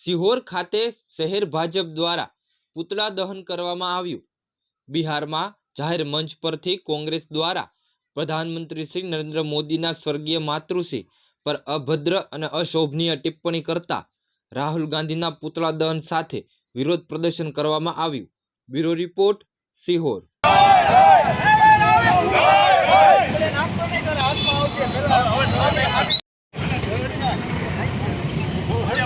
સિહોર ખાતે શહેર ભાજપ દ્વારા પુતળા દહન કરવામાં આવ્યું. બિહારમાં જાહેર મંચ પરથી કોંગ્રેસ દ્વારા પ્રધાનમંત્રી શ્રી નરેન્દ્ર મોદીના સ્વર્ગીય માતૃશ્રી પર અભદ્ર અને અશોભનીય ટિપ્પણી કરતા રાહુલ ગાંધીના પુતળા દહન સાથે વિરોધ પ્રદર્શન કરવામાં આવ્યું. Bureau report, Sihor.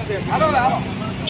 警察来了。